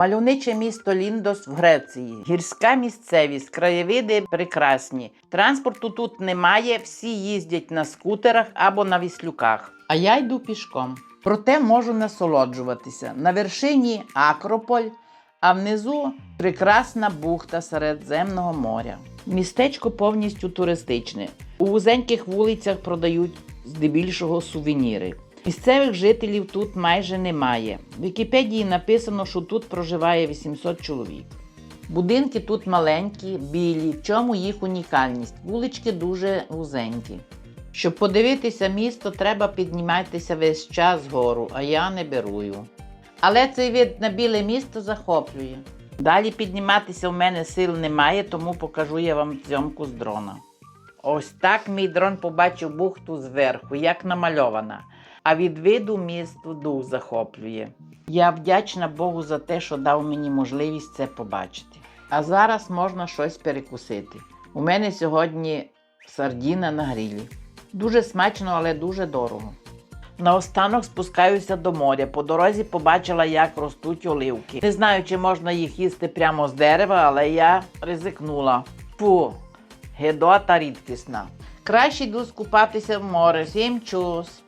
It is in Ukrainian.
Мальовниче місто Ліндос в Греції. Гірська місцевість, краєвиди прекрасні. Транспорту тут немає, всі їздять на скутерах або на віслюках. А я йду пішком. Проте можу насолоджуватися. На вершині Акрополь, а внизу прекрасна бухта Середземного моря. Містечко повністю туристичне. У вузеньких вулицях продають здебільшого сувеніри. Місцевих жителів тут майже немає. В Вікіпедії написано, що тут проживає 800 чоловік. Будинки тут маленькі, білі, в чому їх унікальність. Вулички дуже вузенькі. Щоб подивитися місто, треба підніматися весь час згору, а я не берую. Але цей вид на біле місто захоплює. Далі підніматися в мене сил немає, тому покажу я вам зйомку з дрона. Ось так мій дрон побачив бухту зверху, як намальована. А від виду місту дух захоплює. Я вдячна Богу за те, що дав мені можливість це побачити. А зараз можна щось перекусити. У мене сьогодні сардіна на грілі. Дуже смачно, але дуже дорого. Наостанок спускаюся до моря. По дорозі побачила, як ростуть оливки. Не знаю, чи можна їх їсти прямо з дерева, але я ризикнула. Фу, гедота рідкісна. Краще йду скупатися в море. Всім чус.